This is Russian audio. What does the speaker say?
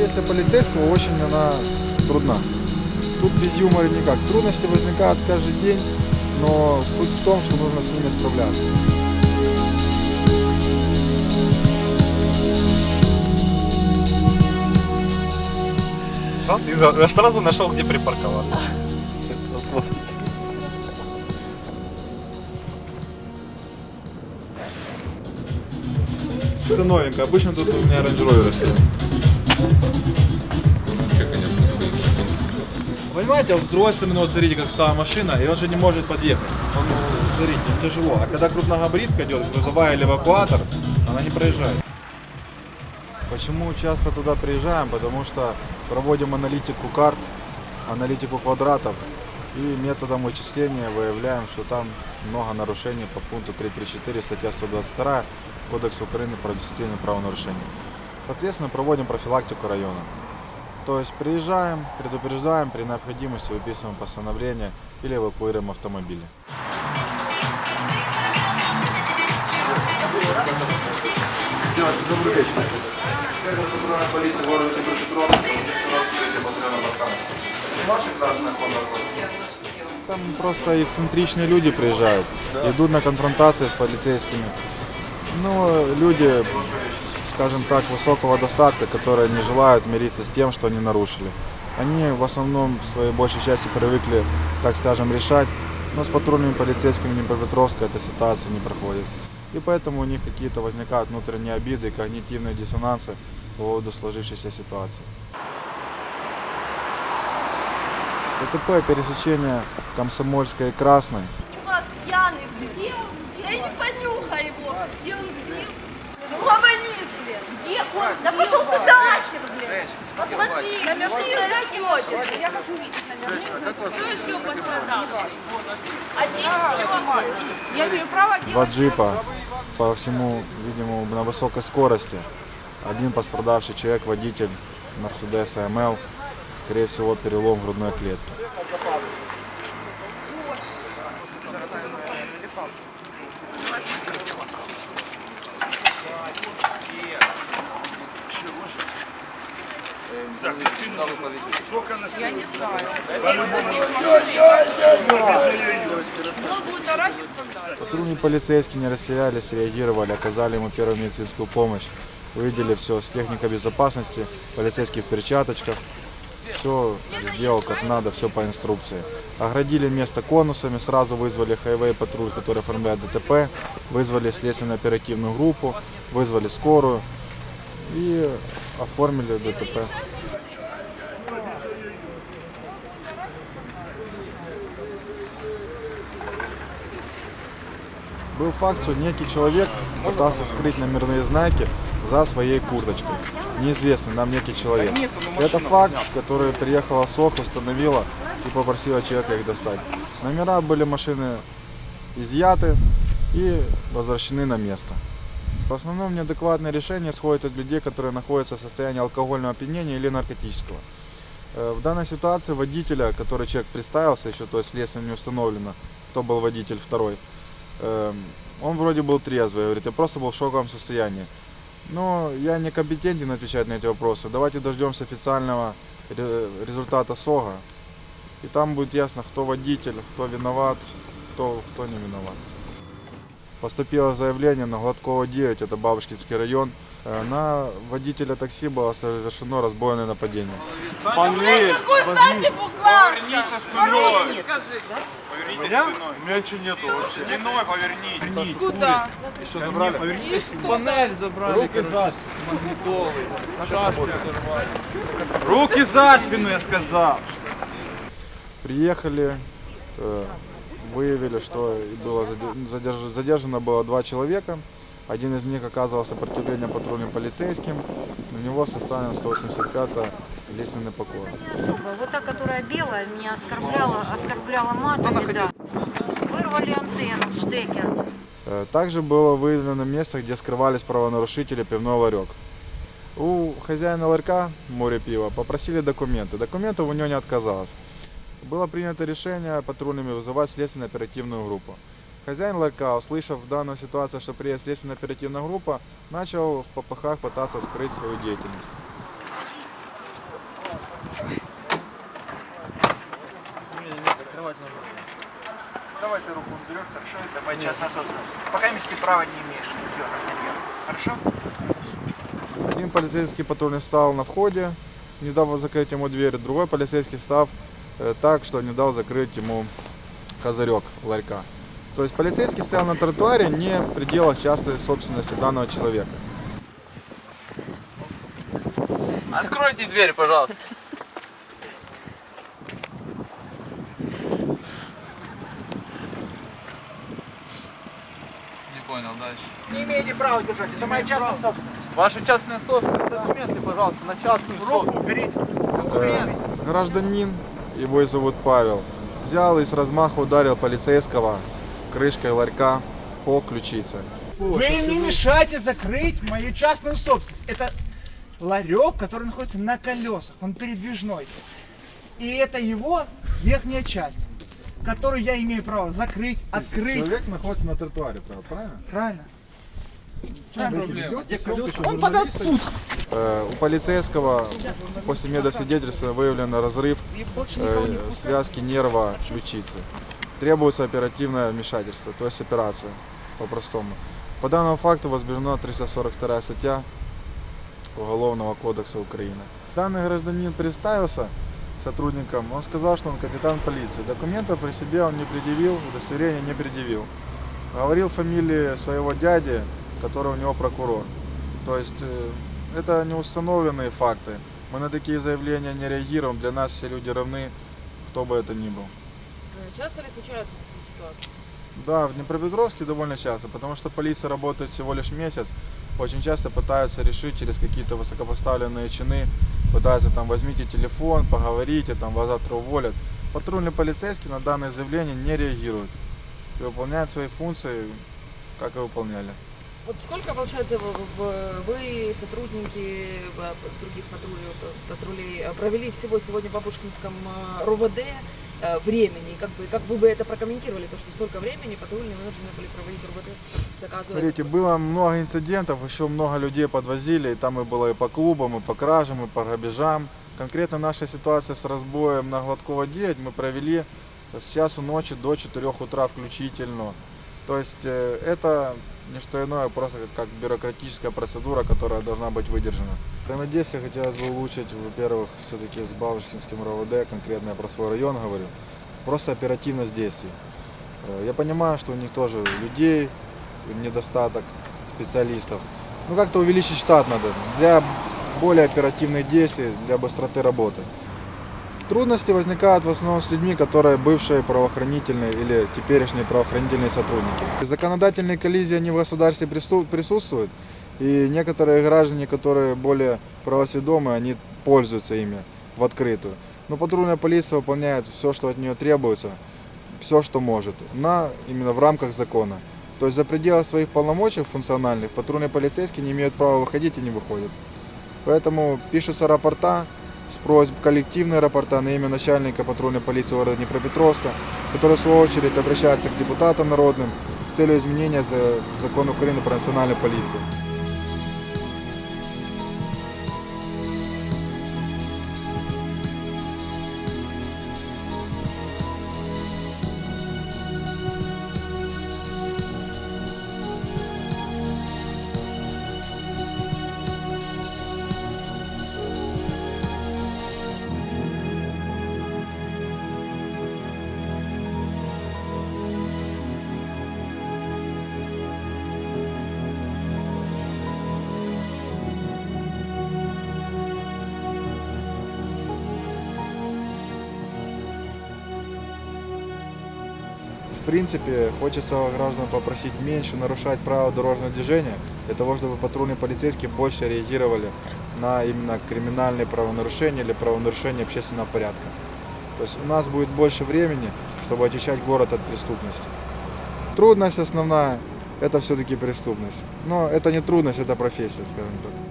профессия полицейского очень она трудна. Тут без юмора никак. Трудности возникают каждый день, но суть в том, что нужно с ними справляться. Раз, и за- сразу нашел, где припарковаться. Сейчас посмотрим. Что новенькое. Обычно тут у меня Range Rover стоит. Понимаете, вот с другой вот смотрите, как стала машина, и он же не может подъехать. Он, ну, смотрите, тяжело. А когда крупногабаритка идет, грузовая или эвакуатор, она не проезжает. Почему часто туда приезжаем? Потому что проводим аналитику карт, аналитику квадратов и методом вычисления выявляем, что там много нарушений по пункту 334 статья 122 Кодекса Украины про административные правонарушения. Соответственно, проводим профилактику района. То есть приезжаем, предупреждаем, при необходимости выписываем постановление или эвакуируем автомобили. Добрый вечер. Полиция города Днепропетровска, Ваши красные Там просто эксцентричные люди приезжают, идут на конфронтации с полицейскими. Ну, люди, скажем так, высокого достатка, которые не желают мириться с тем, что они нарушили. Они в основном в своей большей части привыкли, так скажем, решать, но с патрульными полицейскими Днепропетровска эта ситуация не проходит. И поэтому у них какие-то возникают внутренние обиды когнитивные диссонансы по поводу сложившейся ситуации. ДТП пересечения Комсомольской и Красной. Чувак пьяный, блин. Да и не понюхай его. Где он сбил? Ну, блин. Где он? Да пошел ты нахер, блин. Посмотри, что происходит. Я хочу видеть, Кто еще пострадал? Один все. Я имею право делать Два джипа по всему, видимо, на высокой скорости. Один пострадавший человек, водитель Мерседеса МЛ, скорее всего, перелом грудной клетки. Я не знаю. Патрульные полицейские не растерялись, реагировали, оказали ему первую медицинскую помощь. Увидели все с техникой безопасности, полицейский в перчаточках. Все сделал как надо, все по инструкции. Оградили место конусами, сразу вызвали хайвей патруль, который оформляет ДТП, вызвали следственно-оперативную группу, вызвали скорую и оформили ДТП. Был факт, что некий человек пытался скрыть номерные знаки за своей курточкой. Неизвестный нам некий человек. Это факт, который приехала СОХ, установила и попросила человека их достать. Номера были машины изъяты и возвращены на место. В основном неадекватные решения исходят от людей, которые находятся в состоянии алкогольного опьянения или наркотического. Э, В данной ситуации водителя, который человек представился еще, то есть следствие не установлено, кто был водитель второй, он вроде был трезвый, говорит, я просто был в шоковом состоянии. Но я не компетентен отвечать на эти вопросы. Давайте дождемся официального ре- результата СОГа. И там будет ясно, кто водитель, кто виноват, кто, кто не виноват. Поступило заявление на Гладкого 9, это Бабушкинский район. Э, На водителя такси было совершено разбойное нападение. Панель, Какой стати поверните спиной. Меня? У меня ничего нету вообще. Спиной поверните. Куда? Что забрали? И что? Панель забрали, магнитолы, шашки оторвали. Руки за спину, я сказал. Приехали, э, выявили, что было заде- задерж- задержано было два человека. Один из них оказывал сопротивление патрульным полицейским. На него составлен 185 лестственный покор. особо. Вот та, которая белая, меня оскорбляла, оскорбляла матами, да. Вырвали антенну, штекер. Э, Также было выявлено место, где скрывались правонарушители пивной ларек. У хозяина ларька море пива попросили документы. Документов у него не отказалось. Было принято решение патрульными вызывать следственно-оперативную группу. Хозяин ларька, услышав в данной ситуации, что приедет следственно-оперативная группа, начал в попахах пытаться скрыть свою деятельность. Давай ты руку уберешь, хорошо? Давай моя частная собственность. Пока месте права не имеешь. Хорошо? Один полицейский патрульный стал на входе, не дав закрыть ему дверь. Другой полицейский став так, что не дал закрыть ему козырек ларька. То есть полицейский стоял на тротуаре не в пределах частной собственности данного человека. Откройте дверь, пожалуйста. Не понял, дальше. Не имеете права держать, это моя частная собственность. Ваши частные собственные документы, пожалуйста, на частную Руку собственность. уберите. Э, гражданин, его зовут Павел, взял и с размаха ударил полицейского крышкой ларька по ключице. Вы не мешайте закрыть мою частную собственность. Это ларек, который находится на колесах, он передвижной. И это его верхняя часть, которую я имею право закрыть, открыть. Человек находится на тротуаре, правильно? Правильно. проблема? Он подаст в суд. Э, у полицейского после медосвидетельства выявлен разрыв э, связки нерва ключицы. Требуется оперативное вмешательство, то есть операция по-простому. По данному факту возбуждена 342 статья Уголовного кодекса Украины. Данный гражданин представился сотрудникам, он сказал, что он капитан полиции. Документов при себе он не предъявил, удостоверения не предъявил. Говорил фамилии своего дяди, который у него прокурор. То есть э, это не установленные факты. Мы на такие заявления не реагируем. Для нас все люди равны, кто бы это ни был. Часто ли случаются такие ситуации? Да, в Днепропетровске довольно часто, потому что полиция работает всего лишь месяц. Очень часто пытаются решить через какие-то высокопоставленные чины, пытаются там возьмите телефон, поговорите, там вас завтра уволят. Патрульный полицейский на данное заявление не реагирует и выполняет свои функции, как и выполняли. Вот сколько, получается, вы, сотрудники э, других патрулей, патрулей э, провели всего сегодня в Бабушкинском э, РОВД э, времени? Как, бы, как вы бы это прокомментировали, то, что столько времени патрульные вынуждены были проводить РОВД, заказывая? Смотрите, было много инцидентов, еще много людей подвозили, и там и было и по клубам, и по кражам, и по грабежам. Конкретно наша ситуация с разбоем на Гладкова 9 мы провели с часу ночи до 4 утра включительно. То есть э, это не что иное, просто как, бюрократическая процедура, которая должна быть выдержана. Взаимодействие хотелось бы улучшить, во-первых, все-таки с Бабушкинским РОВД, конкретно я про свой район говорю, просто оперативность действий. Э, Я понимаю, что у них тоже людей недостаток специалистов. Ну как-то увеличить штат надо для более оперативных действий, для быстроты работы. Трудности возникают в основном с людьми, которые бывшие правоохранительные или теперешние правоохранительные сотрудники. Законодательные коллизии они в государстве прису- присутствуют, и некоторые граждане, которые более правосведомые, они пользуются ими в открытую. Но патрульная полиция выполняет все, что от нее требуется, все, что может, на, именно в рамках закона. То есть за пределы своих полномочий функциональных патрульные полицейские не имеют права выходить и не выходят. Поэтому пишутся рапорта с просьб, коллективные рапорта на имя начальника патрульной полиции города Днепропетровска, который в свою очередь обращается к депутатам народным с целью изменения за- закона Украины про национальную полицию. В принципе, хочется граждан попросить меньше нарушать правила дорожного движения, для того, чтобы патрульные полицейские больше реагировали на именно криминальные правонарушения или правонарушения общественного порядка. То есть у нас будет больше времени, чтобы очищать город от преступности. Трудность основная – это все-таки преступность. Но это не трудность, это профессия, скажем так.